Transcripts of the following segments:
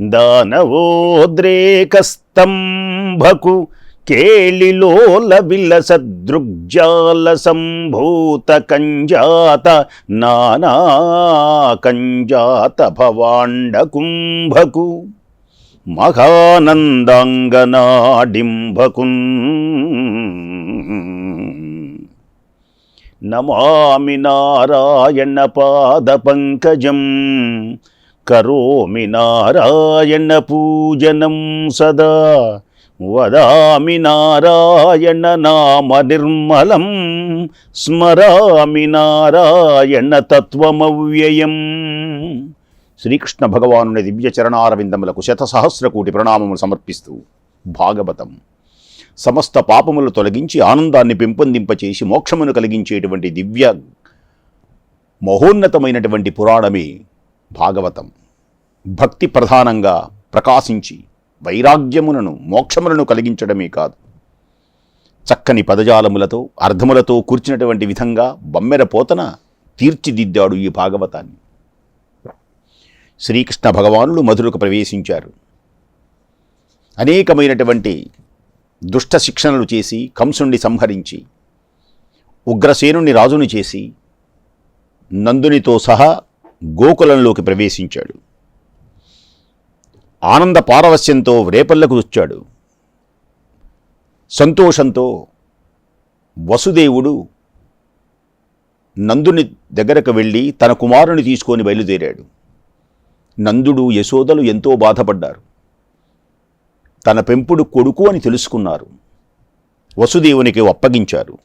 దానవోద్రేకస్తంభకు కేళిలోల విలసదృగ్జాల సంభూత కంజాత నానా కంజాత భవాండ కుంభకు మహానందాంగనాడింభకున్ నమామి నారాయణ పాద పంకజం కరోమి నారాయణ పూజనం సదా. వదామి నారాయణ నామ నిర్మలం స్మరామి నారాయణ తత్వమవ్యయం. శ్రీకృష్ణ భగవానుని దివ్య చరణారవిందములకు శతసహస్ర కోటి ప్రణామములు సమర్పిస్తూ భాగవతం. సమస్త పాపములు తొలగించి ఆనందాన్ని పెంపొందింపచేసి మోక్షమును కలిగించేటువంటి దివ్య మహోన్నతమైనటువంటి పురాణమే భాగవతం. భక్తి ప్రధానంగా ప్రకాశించి వైరాగ్యములను మోక్షములను కలిగించడమే కాదు. చక్కని పదజాలములతో అర్థములతో కూర్చున్నటువంటి విధంగా బమ్మెర పోతన తీర్చిదిద్దాడు ఈ భాగవతాన్ని. శ్రీకృష్ణ భగవానుడు మధురకు ప్రవేశించారు. అనేకమైనటువంటి దుష్ట శిక్షణలు చేసి కంసుణ్ణి సంహరించి ఉగ్రసేనుణ్ణి రాజుని చేసి నందునితో సహా గోకులంలోకి ప్రవేశించాడు. ఆనంద పారవస్యంతో రేపల్లకు వచ్చాడు. సంతోషంతో వసుదేవుడు నందుని దగ్గరకు వెళ్ళి తన కుమారుని తీసుకొని బయలుదేరాడు. నందుడు యశోదలు ఎంతో బాధపడ్డారు. తన పెంపుడు కొడుకు అని తెలుసుకున్నారు. వసుదేవునికి అప్పగించారు.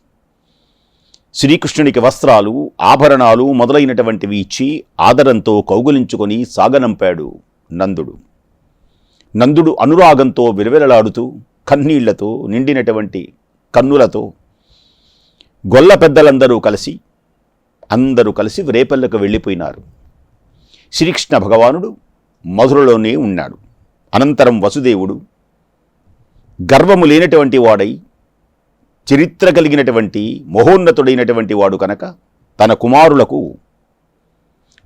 శ్రీకృష్ణునికి వస్త్రాలు ఆభరణాలు మొదలైనటువంటివి ఇచ్చి ఆదరంతో కౌగులించుకొని సాగనంపాడు నందుడు. నందుడు అనురాగంతో విలవిలలాడుతూ కన్నీళ్ళతో నిండినటువంటి కన్నులతో గొల్ల పెద్దలందరూ కలిసి అందరూ కలిసి రేపల్లకు వెళ్ళిపోయినారు. శ్రీకృష్ణ భగవానుడు మధురలోనే ఉన్నాడు. అనంతరం వసుదేవుడు గర్వము లేనటువంటి వాడై చరిత్ర కలిగినటువంటి మహోన్నతుడైనటువంటి వాడు కనుక తన కుమారులకు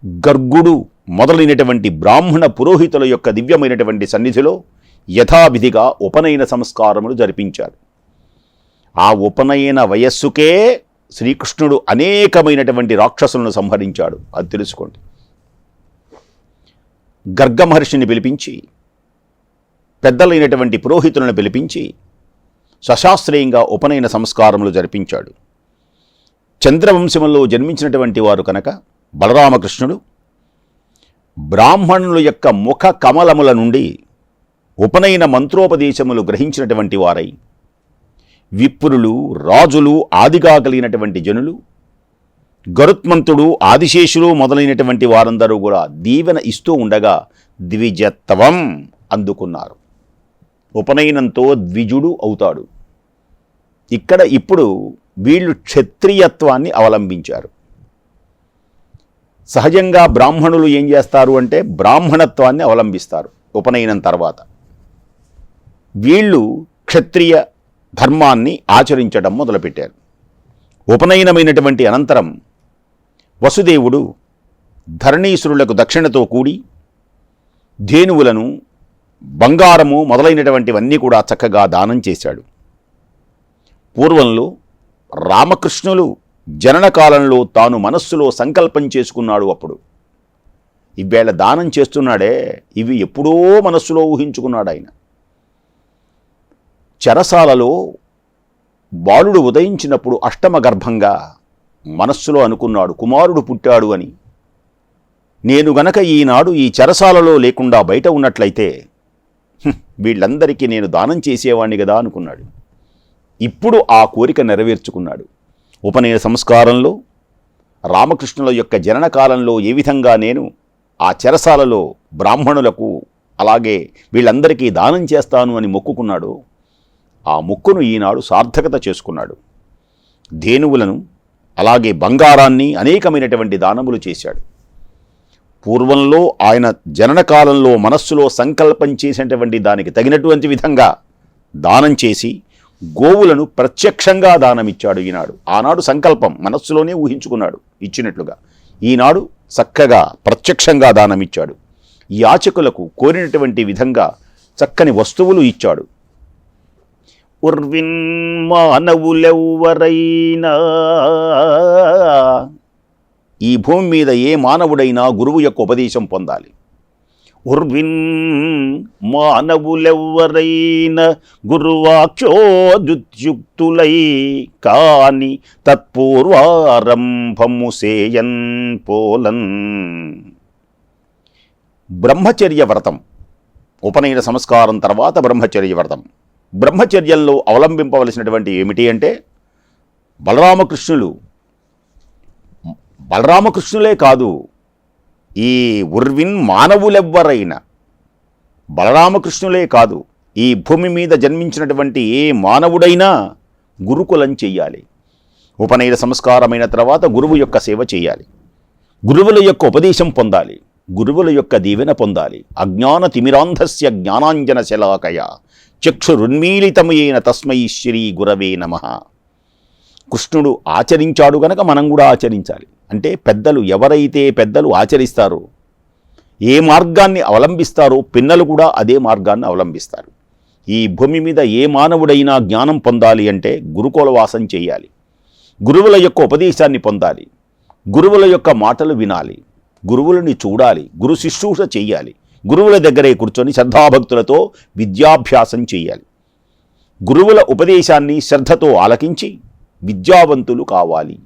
గర్గుడు మొదలైనటువంటి బ్రాహ్మణ పురోహితుల యొక్క దివ్యమైనటువంటి సన్నిధిలో యథావిధిగా ఉపనయన సంస్కారములు జరిపించారు ఆ ఉపనయన వయస్సుకే శ్రీకృష్ణుడు అనేకమైనటువంటి రాక్షసులను సంహరించాడు. అది తెలుసుకోండి. గర్గమహర్షిని పిలిపించి పెద్దలైనటువంటి పురోహితులను పిలిపించి సశాస్త్రీయంగా ఉపనయన సంస్కారములు జరిపించాడు. చంద్రవంశంలో జన్మించినటువంటి వారు కనుక బలరామకృష్ణుడు బ్రాహ్మణుల యొక్క ముఖ కమలముల నుండి ఉపనయన మంత్రోపదేశములు గ్రహించినటువంటి వారై విప్రులు రాజులు ఆదిగా కలిగినటువంటి జనులు గరుత్మంతుడు ఆదిశేషులు మొదలైనటువంటి వారందరూ కూడా దీవెన ఇస్తూ ఉండగా ద్విజత్వం అందుకున్నారు. ఉపనయనంతో ద్విజుడు అవుతాడు. ఇక్కడ ఇప్పుడు వీళ్ళు క్షత్రియత్వాన్ని అవలంబించారు. సహజంగా బ్రాహ్మణులు ఏం చేస్తారు అంటే బ్రాహ్మణత్వాన్ని అవలంబిస్తారు ఉపనయనం తర్వాత. వీళ్ళు క్షత్రియ ధర్మాన్ని ఆచరించడం మొదలుపెట్టారు. ఉపనయనమైనటువంటి అనంతరం వసుదేవుడు ధరణీసురులకు దక్షిణతో కూడి ధేనువులను బంగారము మొదలైనటువంటివన్నీ కూడా చక్కగా దానం చేశాడు. పూర్వంలో రామకృష్ణులు జనన కాలంలో తాను మనస్సులో సంకల్పం చేసుకున్నాడు అప్పుడు. ఇవేళ దానం చేస్తున్నాడే ఇవి ఎప్పుడో మనస్సులో ఊహించుకున్నాడు ఆయన. చెరసాలలో బాలుడు ఉదయించినప్పుడు అష్టమ గర్భంగా మనస్సులో అనుకున్నాడు కుమారుడు పుట్టాడు అని. నేను గనక ఈనాడు ఈ చెరసాలలో లేకుండా బయట ఉన్నట్లయితే వీళ్ళందరికీ నేను దానం చేసేవాణ్ణి కదా అనుకున్నాడు. ఇప్పుడు ఆ కోరిక నెరవేర్చుకున్నాడు. ఉపనయన సంస్కారంలో రామకృష్ణుల యొక్క జనన కాలంలో ఏ విధంగా నేను ఆ చెరసాలలో బ్రాహ్మణులకు అలాగే వీళ్ళందరికీ దానం చేస్తాను అని మొక్కుకున్నాడు ఆ మొక్కును ఈనాడు సార్థకత చేసుకున్నాడు. ధేనువులను అలాగే బంగారాన్ని అనేకమైనటువంటి దానములు చేశాడు. పూర్వంలో ఆయన జనన కాలంలో మనస్సులో సంకల్పం చేసినటువంటి దానికి తగినటువంటి విధంగా దానం చేసి గోవులను ప్రత్యక్షంగా దానమిచ్చాడు ఈనాడు. ఆనాడు సంకల్పం మనస్సులోనే ఊహించుకున్నాడు ఇచ్చినట్లుగా. ఈనాడు చక్కగా ప్రత్యక్షంగా దానమిచ్చాడు. యాచకులకు కోరినటువంటి విధంగా చక్కని వస్తువులు ఇచ్చాడు. ఉర్విన్ మానవులెవ్వరైనా ఈ భూమి మీద ఏ మానవుడైనా గురువు యొక్క ఉపదేశం పొందాలి. ఉర్విన్ మానవులెవ్వరైన గురువాక్షోద్యుక్తులై కాని తత్పూర్వారంభము సేయన్ పోలన్. బ్రహ్మచర్య వ్రతం. ఉపనయన సంస్కారం తర్వాత బ్రహ్మచర్య వ్రతం. బ్రహ్మచర్యంలో అవలంబింపవలసినటువంటి ఏమిటి అంటే బలరామకృష్ణులు బలరామకృష్ణులే కాదు ఈ ఉర్విన్ మానవులెవ్వరైనా బలరామకృష్ణులే కాదు ఈ భూమి మీద జన్మించినటువంటి ఏ మానవుడైనా గురుకులం చెయ్యాలి. ఉపనయన సంస్కారమైన తర్వాత గురువు యొక్క సేవ చేయాలి గురువుల యొక్క ఉపదేశం పొందాలి. గురువుల యొక్క దీవెన పొందాలి. అజ్ఞాన తిమిరాంధస్య జ్ఞానాంజన శలాకయ చక్షురున్మీలితమయైన తస్మై శ్రీ గురవే నమ. కృష్ణుడు ఆచరించాడు గనక మనం కూడా ఆచరించాలి. అంటే పెద్దలు ఎవరైతే పెద్దలు ఆచరిస్తారో ఏ మార్గాన్ని అవలంబిస్తారో పిన్నలు కూడా అదే మార్గాన్ని అవలంబిస్తారు. ఈ భూమి మీద ఏ మానవుడైనా జ్ఞానం పొందాలి అంటే గురుకుల వాసం చేయాలి. గురువుల యొక్క ఉపదేశాన్ని పొందాలి. గురువుల యొక్క మాటలు వినాలి. గురువులని చూడాలి. గురు శుశ్రూష చేయాలి. గురువుల దగ్గరే కూర్చొని శ్రద్ధాభక్తులతో విద్యాభ్యాసం చేయాలి. గురువుల ఉపదేశాన్ని శ్రద్ధతో ఆలకించి విద్యావంతులు కావాలి.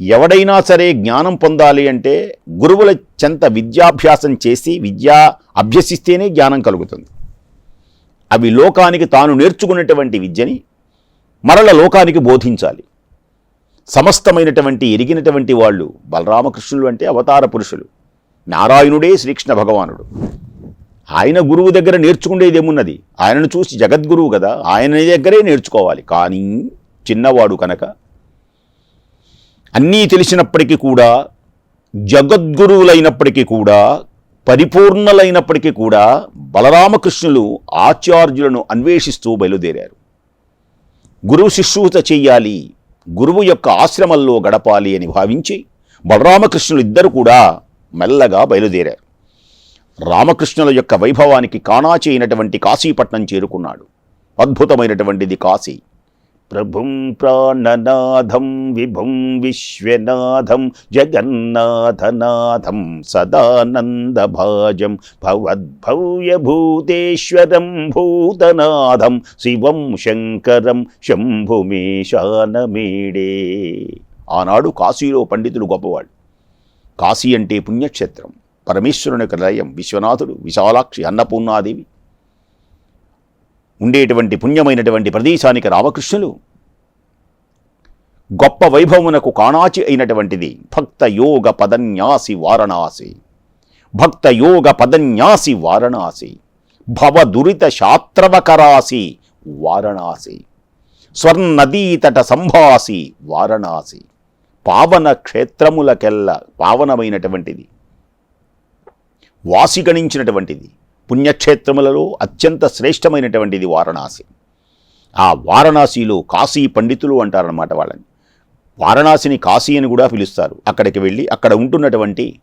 ఎవడైనా సరే జ్ఞానం పొందాలి అంటే గురువుల చెంత విద్యాభ్యాసం చేసి విద్యా అభ్యసిస్తేనే జ్ఞానం కలుగుతుంది. అవి లోకానికి తాను నేర్చుకున్నటువంటి విద్యని మరల లోకానికి బోధించాలి. సమస్తమైనటువంటి ఎరిగినటువంటి వాళ్ళు బలరామకృష్ణులు అంటే అవతార పురుషులు. నారాయణుడే శ్రీకృష్ణ భగవానుడు. ఆయన గురువు దగ్గర నేర్చుకునేది ఏమున్నది ఆయనను చూసి జగద్గురువు కదా ఆయన దగ్గరే నేర్చుకోవాలి. కానీ చిన్నవాడు కనుక అన్నీ తెలిసినప్పటికీ కూడా జగద్గురువులైనప్పటికీ కూడా పరిపూర్ణలైనప్పటికీ కూడా బలరామకృష్ణులు ఆచార్యులను అన్వేషిస్తూ బయలుదేరారు. గురువు శుశ్రూష చెయ్యాలి గురువు యొక్క ఆశ్రమంలో గడపాలి అని భావించి బలరామకృష్ణులు ఇద్దరు కూడా మెల్లగా బయలుదేరారు. రామకృష్ణుల యొక్క వైభవానికి కాణాచి అయినటువంటి కాశీపట్నం చేరుకున్నాడు. అద్భుతమైనటువంటిది కాశీ. ప్రభుం ప్రాణనాథం విభుం విశ్వనాథం జగన్నాథనాథం సదానందభాజం భవద్భవ్యభూతేశ్వరం భూతనాథం శివం శంకరం శంభుమేశానమేడే ఆనాడు కాశీలో పండితులు గొప్పవాడు కాశీ అంటే పుణ్యక్షేత్రం. పరమేశ్వరుని యొక్క లయం విశ్వనాథుడు విశాలాక్షి అన్నపూర్ణాదేవి ఉండేటువంటి పుణ్యమైనటువంటి ప్రదేశానికి రామకృష్ణులు గొప్ప వైభవమునకు కాణాచి అయినటువంటిది భక్త యోగ పదన్యాసి వారణాసి. భక్త యోగ పదన్యాసి వారణాసి. భవదురిత శాత్రవకరాసి వారణాసి. స్వర్ణదీతట సంభాసి వారణాసి. పావన క్షేత్రములకెల్ల పావనమైనటువంటిది. వాసిగణించినటువంటిది. పుణ్యక్షేత్రములలో అత్యంత శ్రేష్టమైనటువంటిది వారణాసి. ఆ వారణాసిలో కాశీ పండితులు అంటారన్నమాట వాళ్ళని. వారణాసిని కాశీ అని కూడా పిలుస్తారు. అక్కడికి వెళ్ళి అక్కడ ఉంటున్నటువంటి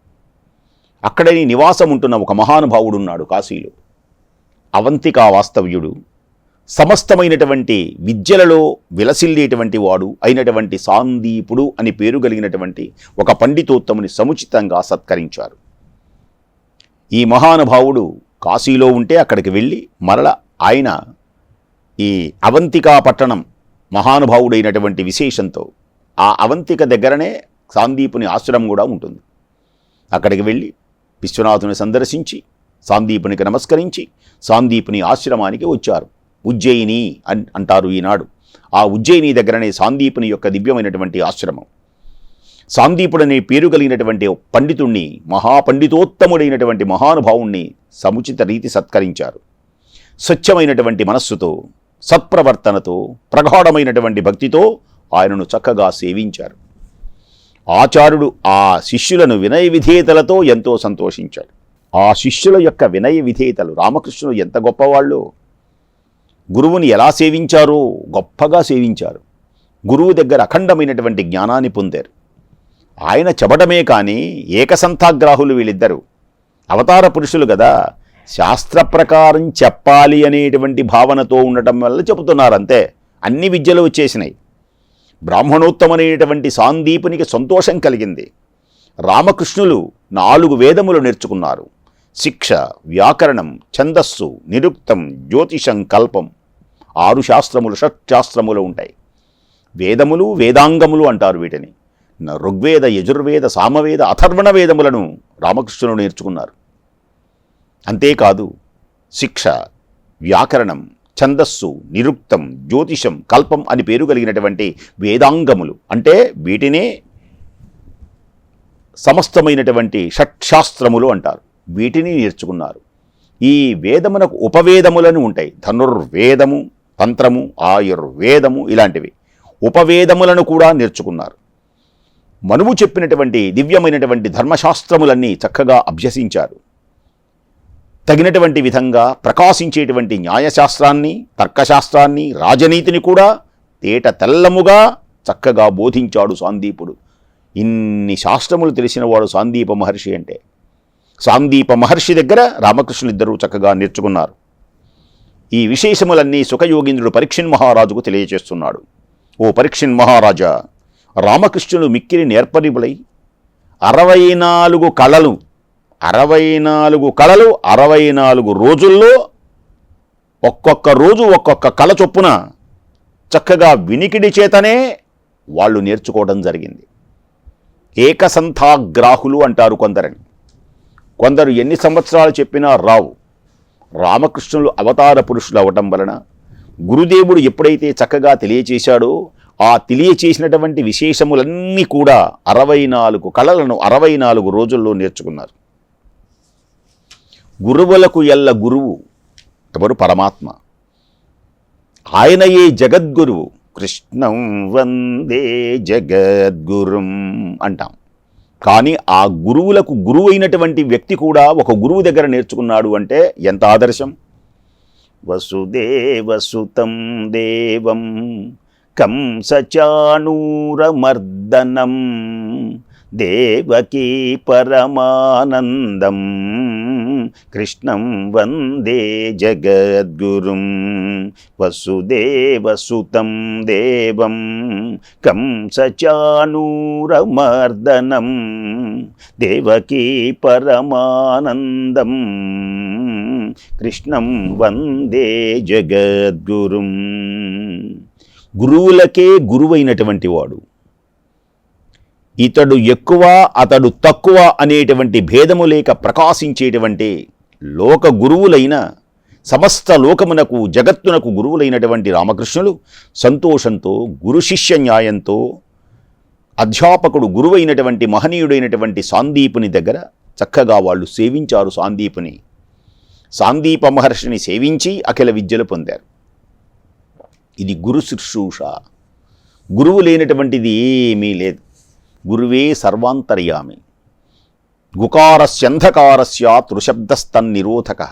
అక్కడని నివాసం ఉంటున్న ఒక మహానుభావుడు ఉన్నాడు కాశీలో. అవంతికా వాస్తవ్యుడు. సమస్తమైనటువంటి విద్యలలో విలసిల్లేటువంటి వాడు అయినటువంటి సాందీపుడు అని పేరు కలిగినటువంటి ఒక పండితోత్తముని సముచితంగా సత్కరించారు. ఈ మహానుభావుడు కాశీలో ఉంటే అక్కడికి వెళ్ళి మరల ఆయన ఈ అవంతికా పట్టణం మహానుభావుడైనటువంటి విశేషంతో ఆ అవంతిక దగ్గరనే సాందీపుని ఆశ్రమం కూడా ఉంటుంది. అక్కడికి వెళ్ళి విశ్వనాథుని సందర్శించి సాందీపునికి నమస్కరించి సాందీపుని ఆశ్రమానికి వచ్చారు. ఉజ్జయిని అన్ అంటారు ఈనాడు. ఆ ఉజ్జయిని దగ్గరనే సాందీపుని యొక్క దివ్యమైనటువంటి ఆశ్రమం. సాందీపుడనే పేరు కలిగినటువంటి పండితుణ్ణి మహాపండితోత్తముడైనటువంటి మహానుభావుణ్ణి సముచిత రీతి సత్కరించారు. స్వచ్ఛమైనటువంటి మనస్సుతో సత్ప్రవర్తనతో ప్రగాఢమైనటువంటి భక్తితో ఆయనను చక్కగా సేవించారు. ఆచార్యుడు ఆ శిష్యులను వినయ విధేయతలతో ఎంతో సంతోషించాడు. ఆ శిష్యుల యొక్క వినయ విధేయతలు రామకృష్ణుడు ఎంత గొప్పవాళ్ళు? గురువుని ఎలా సేవించారో గొప్పగా సేవించారు. గురువు దగ్గర అఖండమైనటువంటి జ్ఞానాన్ని పొందారు. ఆయన చెబడమే కానీ ఏకసంతాగ్రాహులు వీళ్ళిద్దరు. అవతార పురుషులు కదా శాస్త్ర ప్రకారం చెప్పాలి అనేటువంటి భావనతో ఉండటం వల్ల చెబుతున్నారు అంతే అన్ని విద్యలు వచ్చేసినాయి. బ్రాహ్మణోత్తమనేటువంటి సాందీపునికి సంతోషం కలిగింది. రామకృష్ణులు నాలుగు వేదములు నేర్చుకున్నారు. శిక్ష వ్యాకరణం ఛందస్సు నిరుక్తం జ్యోతిషం కల్పం ఆరు శాస్త్రములు షట్శాస్త్రములు ఉంటాయి. వేదములు వేదాంగములు అంటారు వీటిని. ఋగ్వేద యజుర్వేద సామవేద అథర్వణ వేదములను రామకృష్ణులు నేర్చుకున్నారు. అంతేకాదు శిక్ష వ్యాకరణం ఛందస్సు నిరుక్తం జ్యోతిషం కల్పం అని పేరు కలిగినటువంటి వేదాంగములు. అంటే వీటినే సమస్తమైనటువంటి షట్శాస్త్రములు అంటారు. వీటిని నేర్చుకున్నారు. ఈ వేదమునకు ఉపవేదములను ఉంటాయి. ధనుర్వేదము తంత్రము ఆయుర్వేదము ఇలాంటివి. ఉపవేదములను కూడా నేర్చుకున్నారు. మనువు చెప్పినటువంటి దివ్యమైనటువంటి ధర్మశాస్త్రములన్నీ చక్కగా అభ్యసించారు. తగినటువంటి విధంగా ప్రకాశించేటువంటి న్యాయశాస్త్రాన్ని తర్కశాస్త్రాన్ని రాజనీతిని కూడా తేట తెల్లముగా చక్కగా బోధించాడు సాందీపుడు. ఇన్ని శాస్త్రములు తెలిసినవాడు సాందీప మహర్షి అంటే. సాందీప మహర్షి దగ్గర రామకృష్ణులు ఇద్దరూ చక్కగా నేర్చుకున్నారు. ఈ విశేషములన్నీ సుఖయోగింద్రుడు పరీక్షిన్ మహారాజుకు తెలియచేస్తున్నాడు ఓ పరీక్షిన్ మహారాజా రామకృష్ణులు మిక్కిలి నేర్పరిబులై అరవై నాలుగు కళలు అరవై నాలుగు కళలు అరవై నాలుగు రోజుల్లో ఒక్కొక్క రోజు ఒక్కొక్క కళ చొప్పున చక్కగా వినికిడి చేతనే వాళ్ళు నేర్చుకోవడం జరిగింది. ఏకసంథాగ్రాహులు అంటారు కొందరని. కొందరు ఎన్ని సంవత్సరాలు చెప్పినా రావు. రామకృష్ణులు అవతార పురుషులు అవటం వలన గురుదేవుడు ఎప్పుడైతే చక్కగా తెలియచేశాడో ఆ తెలియచేసినటువంటి విశేషములన్నీ కూడా అరవై నాలుగు కళలను అరవై నాలుగు రోజుల్లో నేర్చుకున్నారు. గురువులకు ఎల్ల గురువు ఎవరు పరమాత్మ. ఆయనయే జగద్గురువు? కృష్ణం వందే జగద్గురుం అంటాం. కానీ ఆ గురువులకు గురువు అయినటువంటి వ్యక్తి కూడా ఒక గురువు దగ్గర నేర్చుకున్నాడు అంటే ఎంత ఆదర్శం? వసుదేవసుతం దేవం కంసచానూరమర్దనం దేవకీ పరమానందం కృష్ణం వందే జగద్గురుం వసుదేవసుతం దేవం. కంసచానూరమర్దనం దేవకీ పరమానందం కృష్ణం వందే జగద్గురుం. గురువులకే గురువైనటువంటి వాడు. ఇతడు ఎక్కువ అతడు తక్కువ అనేటువంటి భేదము లేక ప్రకాశించేటువంటి లోక గురువులైన సమస్త లోకమునకు జగత్తునకు గురువులైనటువంటి రామకృష్ణులు సంతోషంతో గురు శిష్య న్యాయంతో అధ్యాపకుడు గురువైనటువంటి మహనీయుడైనటువంటి సాందీపుని దగ్గర చక్కగా వాళ్ళు సేవించారు. సాందీపుని సాందీప మహర్షిని సేవించి అఖిల విద్యలు పొందారు. ఇది గురు శుశ్రూష. గురువు లేనటువంటిది ఏమీ లేదు. గురువే సర్వాంతర్యామి. గుకారస్యంధకారస్య త్రుశబ్దస్తన్నిరోధక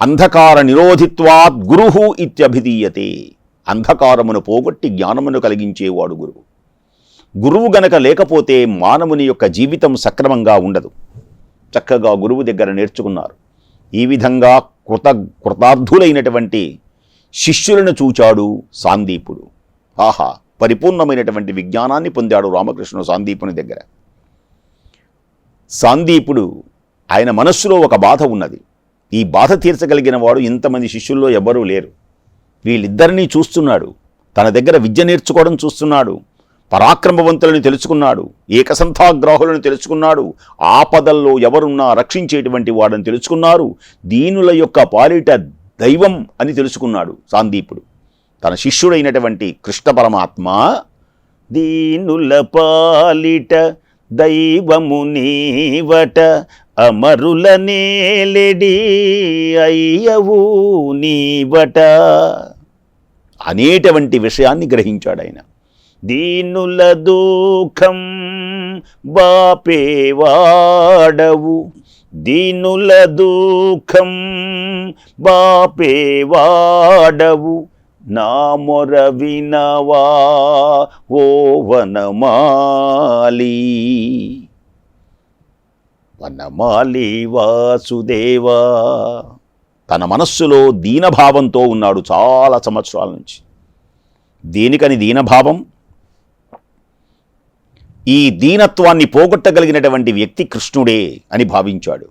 అంధకార నిరోధిత్వాత్ గురు ఇత్యభిధీయతే. అంధకారమును పోగొట్టి జ్ఞానమును కలిగించేవాడు గురువు. గురువు గనక లేకపోతే మానవుని యొక్క జీవితం సక్రమంగా ఉండదు. చక్కగా గురువు దగ్గర నేర్చుకున్నారు. ఈ విధంగా కృత కృతార్థులైనటువంటి శిష్యులను చూచాడు సాందీపుడు. ఆహా పరిపూర్ణమైనటువంటి విజ్ఞానాన్ని పొందాడు రామకృష్ణుడు సాందీపుని దగ్గర. సాందీపుడు ఆయన మనస్సులో ఒక బాధ ఉన్నది. ఈ బాధ తీర్చగలిగిన వాడు ఇంతమంది శిష్యుల్లో ఎవ్వరూ లేరు. వీళ్ళిద్దరినీ చూస్తున్నాడు. తన దగ్గర విద్య నేర్చుకోవడం చూస్తున్నాడు. పరాక్రమవంతులను తెలుసుకున్నాడు. ఏకసంథాగ్రాహులను తెలుసుకున్నాడు. ఆపదల్లో ఎవరున్నా రక్షించేటువంటి వాడని తెలుసుకున్నారు. దీనుల యొక్క పాలిట దైవం అని తెలుసుకున్నాడు సాందీపుడు. తన శిష్యుడైనటువంటి కృష్ణ పరమాత్మ దీనుల పాలిట దైవము నీవట అమరుల నేలెడి అయ్యవు నీవట అనేటువంటి విషయాన్ని గ్రహించాడు ఆయన. దీనుల దూఖం బాపేవాడవు దీనుల దుఃఖం బాపేవాడవు నా మొర వినవా ఓ వనమాలి. వనమాలి వాసుదేవా తన మనస్సులో దీనభావంతో ఉన్నాడు చాలా సంవత్సరాల నుంచి. దేనికని దీనభావం ఈ దీనత్వాన్ని పోగొట్టగలిగినటువంటి వ్యక్తి కృష్ణుడే అని భావించాడు.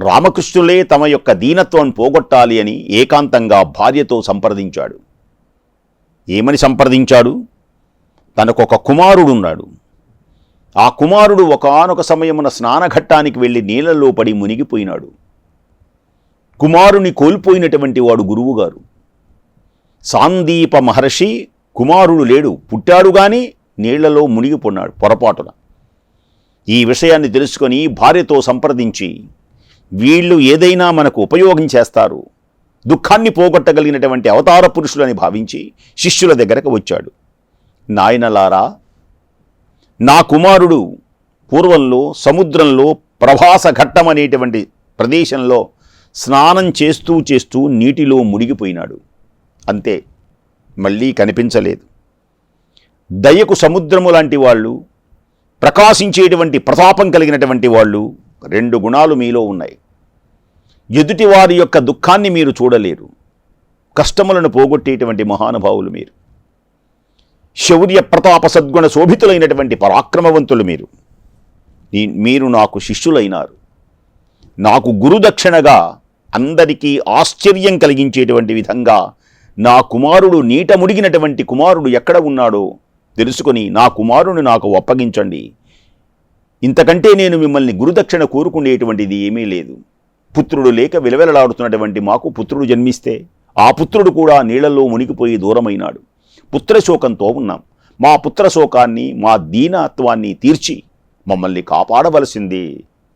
రామకృష్ణులే తమ యొక్క దీనత్వం పోగొట్టాలి అని ఏకాంతంగా భార్యతో సంప్రదించాడు. ఏమని సంప్రదించాడు? తనకొక కుమారుడున్నాడు. ఆ కుమారుడు ఒకానొక సమయమున స్నానఘట్టానికి వెళ్ళి నీళ్ళలో పడి మునిగిపోయినాడు. కుమారుని కోల్పోయినటువంటి వాడు గురువుగారు. సాందీప మహర్షి కుమారుడు లేడు. పుట్టాడుగాని నీళ్ళలో మునిగిపోన్నాడు పొరపాటున. ఈ విషయాన్ని తెలుసుకొని భార్యతో సంప్రదించి వీళ్ళు ఏదైనా మనకు ఉపయోగం చేస్తారు దుఃఖాన్ని పోగొట్టగలిగినటువంటి అవతార పురుషులని భావించి శిష్యుల దగ్గరకు వచ్చాడు. నాయనలారా నా కుమారుడు పూర్వంలో సముద్రంలో ప్రభాస ఘట్టం అనేటువంటి ప్రదేశంలో స్నానం చేస్తూ చేస్తూ నీటిలో మునిగిపోయినాడు. అంతే మళ్ళీ కనిపించలేదు. దయకు సముద్రము లాంటి వాళ్ళు ప్రకాశించేటువంటి ప్రతాపం కలిగినటువంటి వాళ్ళు రెండు గుణాలు మీలో ఉన్నాయి. ఎదుటి వారి యొక్క దుఃఖాన్ని మీరు చూడలేరు. కష్టములను పోగొట్టేటువంటి మహానుభావులు మీరు. శౌర్య ప్రతాప సద్గుణ శోభితులైనటువంటి పరాక్రమవంతులు మీరు. మీరు నాకు శిష్యులైనారు. నాకు గురుదక్షిణగా అందరికీ ఆశ్చర్యం కలిగించేటువంటి విధంగా నా కుమారుడు నీట ముడిగినటువంటి కుమారుడు ఎక్కడ ఉన్నాడో తెలుసుకొని నా కుమారుని నాకు అప్పగించండి ఇంతకంటే నేను మిమ్మల్ని గురుదక్షిణ కోరుకునేటువంటిది ఏమీ లేదు. పుత్రుడు లేక విలవెలలాడుతున్నటువంటి మాకు పుత్రుడు జన్మిస్తే ఆ పుత్రుడు కూడా నీళ్ళలో మునిగిపోయి దూరమైనాడు. పుత్రశోకంతో ఉన్నాం. మా పుత్రశోకాన్ని మా దీనత్వాన్ని తీర్చి మమ్మల్ని కాపాడవలసిందే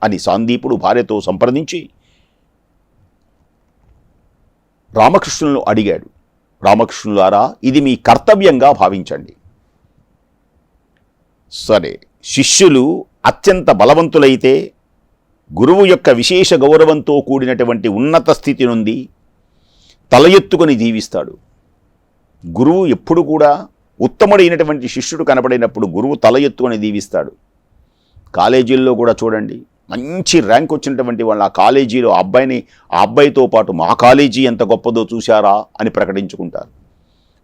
అని సాందీపుడు భార్యతో సంప్రదించి రామకృష్ణులను అడిగాడు. రామకృష్ణులారా ఇది మీ కర్తవ్యంగా భావించండి. సరే శిష్యులు అత్యంత బలవంతులైతే గురువు యొక్క విశేష గౌరవంతో కూడినటువంటి ఉన్నత స్థితి నుండి తల ఎత్తుకొని జీవిస్తాడు. గురువు ఎప్పుడు కూడా ఉత్తముడైనటువంటి శిష్యుడు కనపడినప్పుడు గురువు తల ఎత్తుకొని దీవిస్తాడు కాలేజీల్లో కూడా చూడండి మంచి ర్యాంక్ వచ్చినటువంటి వాళ్ళు ఆ కాలేజీలో ఆ అబ్బాయిని ఆ అబ్బాయితో పాటు మా కాలేజీ ఎంత గొప్పదో చూశారా అని ప్రకటించుకుంటారు.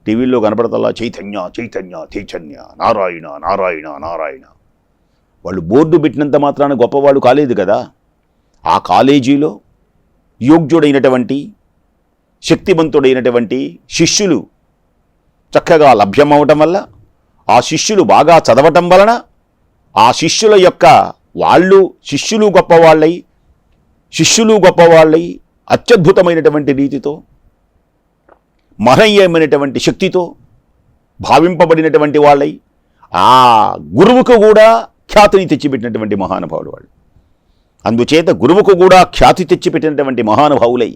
టీవీల్లో కనపడతల్లా చైతన్య చైతన్య చైతన్య నారాయణ నారాయణ నారాయణ. వాళ్ళు బోర్డు పెట్టినంత మాత్రాన గొప్పవాళ్ళు కాలేదు కదా. ఆ కాలేజీలో యోగ్యుడైనటువంటి శక్తివంతుడైనటువంటి శిష్యులు చక్కగా లభ్యమవటం వల్ల ఆ శిష్యులు బాగా చదవటం వలన ఆ శిష్యుల యొక్క వాళ్ళు శిష్యులు గొప్పవాళ్ళై శిష్యులు గొప్పవాళ్ళై అత్యద్భుతమైనటువంటి రీతితో మహనీయమైనటువంటి శక్తితో భావింపబడినటువంటి వాళ్ళై ఆ గురువుకు కూడా ఖ్యాతిని తెచ్చిపెట్టినటువంటి మహానుభావులు వాళ్ళు. అందుచేత గురువుకు కూడా ఖ్యాతి తెచ్చిపెట్టినటువంటి మహానుభావులై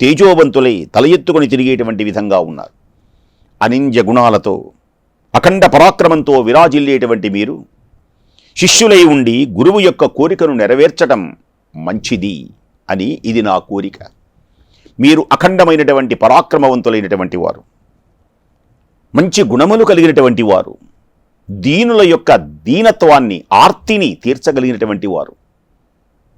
తేజోవంతులై తల ఎత్తుకొని తిరిగేటువంటి విధంగా ఉన్నారు. అనింజ గుణాలతో అఖండ పరాక్రమంతో విరాజిల్లేటువంటి మీరు శిష్యులై ఉండి గురువు యొక్క కోరికను నెరవేర్చటం మంచిది అని ఇది నా కోరిక. మీరు అఖండమైనటువంటి పరాక్రమవంతులైనటువంటి వారు. మంచి గుణములు కలిగినటువంటి వారు. దీనుల యొక్క దీనత్వాన్ని ఆర్తిని తీర్చగలిగినటువంటి వారు.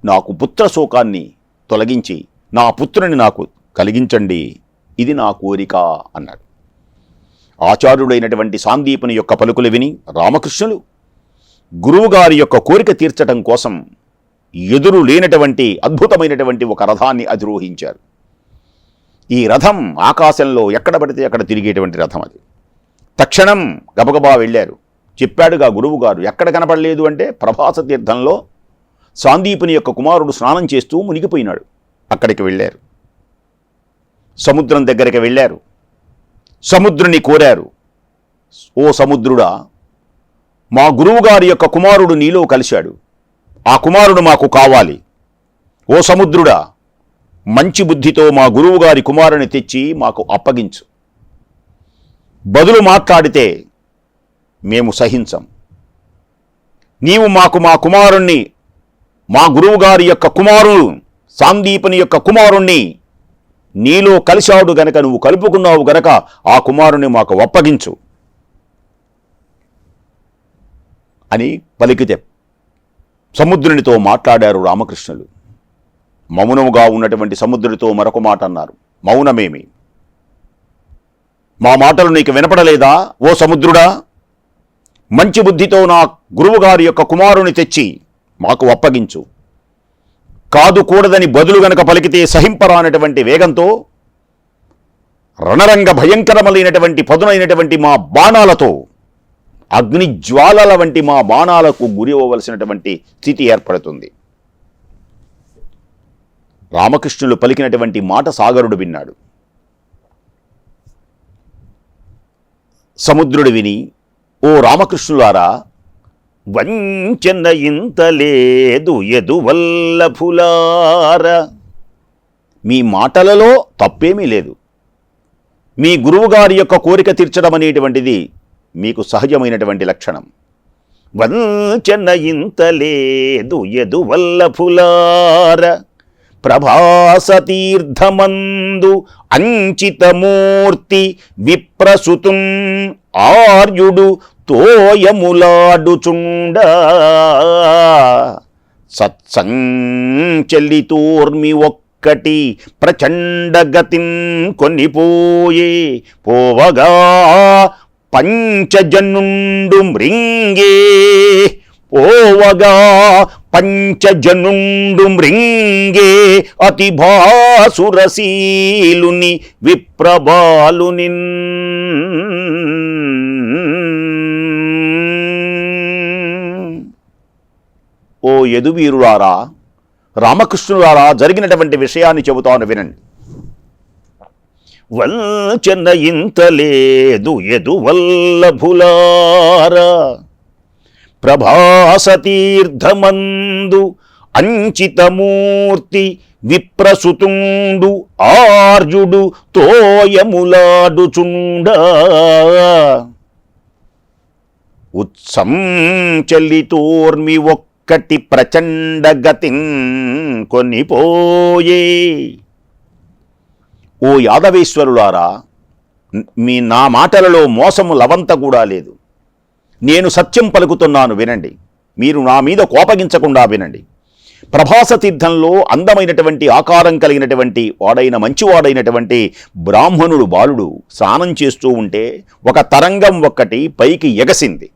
నాకు పుత్ర శోకాన్ని తొలగించి నా పుత్రుని నాకు కలిగించండి ఇది నా కోరిక అన్నాడు. ఆచార్యుడైనటువంటి సాందీపుని యొక్క పలుకులు విని రామకృష్ణులు గురువుగారి యొక్క కోరిక తీర్చటం కోసం ఎదురు లేనటువంటి అద్భుతమైనటువంటి ఒక రథాన్ని అధిరోహించారు. ఈ రథం ఆకాశంలో ఎక్కడ పడితే అక్కడ తిరిగేటువంటి రథం అది. తక్షణం గబగబా వెళ్ళారు. చెప్పాడుగా గురువుగారు ఎక్కడ కనపడలేదు అంటే ప్రభాస తీర్థంలో సాందీపుని యొక్క కుమారుడు స్నానం చేస్తూ మునిగిపోయినాడు. అక్కడికి వెళ్ళారు. సముద్రం దగ్గరికి వెళ్ళారు. సముద్రుని కోరారు. ఓ సముద్రుడా మా గురువుగారి యొక్క కుమారుడు నీలో కలిశాడు. ఆ కుమారుడు మాకు కావాలి. ఓ సముద్రుడా మంచి బుద్ధితో మా గురువుగారి కుమారుని తెచ్చి మాకు అప్పగించు. బదులు మాట్లాడితే మేము సహించం. నీవు మాకు మా కుమారుణ్ణి మా గురువుగారి యొక్క కుమారుడు సాందీపుని యొక్క కుమారుణ్ణి నీలో కలిశాడు గనక నువ్వు కలుపుకున్నావు గనక ఆ కుమారుని మాకు అప్పగించు. అని పలికితే సముద్రునితో మాట్లాడారు రామకృష్ణులు. మౌనముగా ఉన్నటువంటి సముద్రుడితో మరొక మాట అన్నారు. మౌనమేమి? మా మాటలు నీకు వినపడలేదా ఓ సముద్రుడా? మంచి బుద్ధితో నా గురువుగారి యొక్క కుమారుని తెచ్చి మాకు అప్పగించు. కాదు కూడదని బదులు గనక పలికితే సహింపరానటువంటి వేగంతో రణరంగ భయంకరములైనటువంటి పదునైనటువంటి మా బాణాలతో అగ్ని జ్వాలల వంటి మా బాణాలకు గురి అవ్వవలసినటువంటి స్థితి ఏర్పడుతుంది. రామకృష్ణులు పలికినటువంటి మాట సాగరుడు విన్నాడు. సముద్రుడు విని ఓ రామకృష్ణులారా వంచెన్న ఇంత లేదు ఎదువల్లభులార మీ మాటలలో తప్పేమీ లేదు. మీ గురువుగారి యొక్క కోరిక తీర్చడం అనేటువంటిది మీకు సహజమైనటువంటి లక్షణం. వంచెన్న ఇంత లేదు ఎదువల్లభులార ప్రభాసతీర్థమందు అంచితమూర్తి విప్రసుతున్ ఆర్యుడు తోయములాడుచుండ. సత్సంచలితోర్మి ఒక్కటి ప్రచండగతిన్ కొనిపోయే పోవగా పంచజనుండు మృంగే పోవగా పంచజనుండు మృంగే అతి భాసురశీలుని విప్రబాలుని ఓ యదువీరులారా రామకృష్ణులారా జరిగినటువంటి విషయాన్ని చెబుతాను వినండి. వల్చెన్న ఇంత లేదు ఎదు వల్లభులారా ప్రభాసతీర్థమందు అంచితమూర్తి విప్రసుతుండు ఆర్జుడు తోయములాడుచుండ. ఉత్సం చలితోర్మి ఒక్కటి ప్రచండ గతిన్ కొనిపోయే. ఓ యాదవేశ్వరులారా మీ నా మాటలలో మోసము లవంత కూడా లేదు. నేను సత్యం పలుకుతున్నాను వినండి. మీరు నా మీద కోపగించకుండా వినండి. ప్రభాస తీర్థంలో అందమైనటువంటి ఆకారం కలిగినటువంటి వాడైన మంచివాడైనటువంటి బ్రాహ్మణుడు బాలుడు స్నానం చేస్తూ ఉంటే ఒక తరంగం ఒక్కటి పైకి ఎగసింది.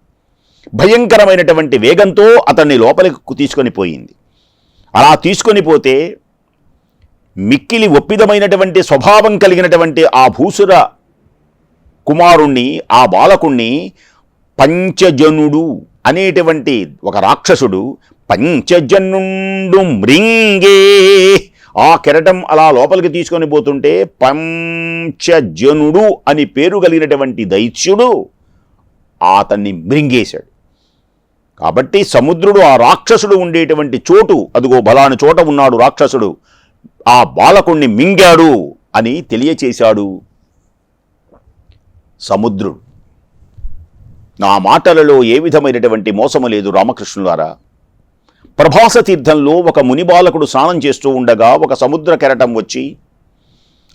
భయంకరమైనటువంటి వేగంతో అతన్ని లోపలికి తీసుకొని పోయింది. అలా తీసుకొని పోతే మిక్కిలి ఒప్పిదమైనటువంటి స్వభావం కలిగినటువంటి ఆ భూసుర కుమారుణ్ణి ఆ బాలకుణ్ణి పంచజనుడు అనేటువంటి ఒక రాక్షసుడు పంచజనుండు మృంగే. ఆ కెరటం అలా లోపలికి తీసుకొని పోతుంటే పంచజనుడు అని పేరు కలిగినటువంటి దైత్యుడు అతన్ని మృంగేశాడు. కాబట్టి సముద్రుడు ఆ రాక్షసుడు ఉండేటువంటి చోటు అదిగో బలాని చోట ఉన్నాడు రాక్షసుడు ఆ బాలకుణ్ణి మింగాడు అని తెలియచేశాడు సముద్రుడు. నా మాటలలో ఏ విధమైనటువంటి మోసము లేదు రామకృష్ణులారా. ప్రభాస తీర్థంలో ఒక ముని బాలకుడు స్నానం చేస్తూ ఉండగా ఒక సముద్ర కెరటం వచ్చి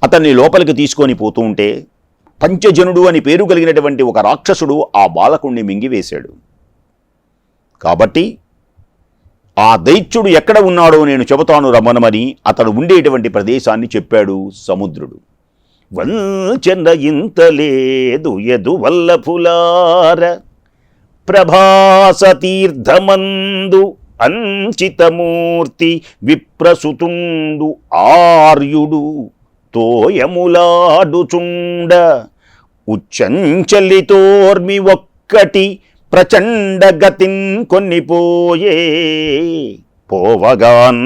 అతన్ని లోపలికి తీసుకొని పోతూ ఉంటే పంచజనుడు అని పేరు కలిగినటువంటి ఒక రాక్షసుడు ఆ బాలకుణ్ణి మింగివేశాడు. కాబట్టి ఆ దైత్యుడు ఎక్కడ ఉన్నాడో నేను చెబుతాను రమణమని అతడు ఉండేటువంటి ప్రదేశాన్ని చెప్పాడు సముద్రుడు. వంచన ఇంత లేదు ఎదు వల్లపులార అంచితమూర్తి విప్రసుతుండు ఆర్యుడు తోయములాడుచుండ. ఉచ్చంచలితోర్మి ఒక్కటి ప్రచండ గతిన్ కొన్నిపోయే పోవగాన్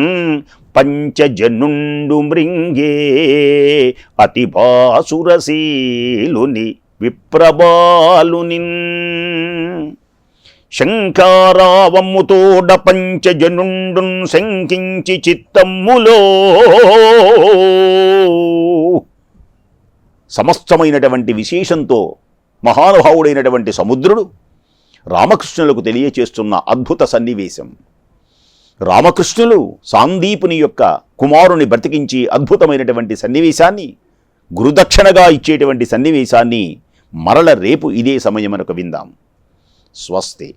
పంచజనుండు మృంగే అతి భాసురశీలుని విప్రబాలునిన్ శంకారావమ్ముతోడ పంచజనుండున్ శంకించి చిత్తమ్ములో. సమస్తమైనటువంటి విశేషంతో మహానుభావుడైనటువంటి సముద్రుడు రామకృష్ణులకు తెలియచేస్తున్న అద్భుత సన్నివేశం. రామకృష్ణులు సాందీపుని యొక్క కుమారుని బ్రతికించి అద్భుతమైనటువంటి సన్నివేశాన్ని గురుదక్షిణగా ఇచ్చేటువంటి సన్నివేశాన్ని మరల రేపు ఇదే సమయమునకు విందాం. స్వస్తి.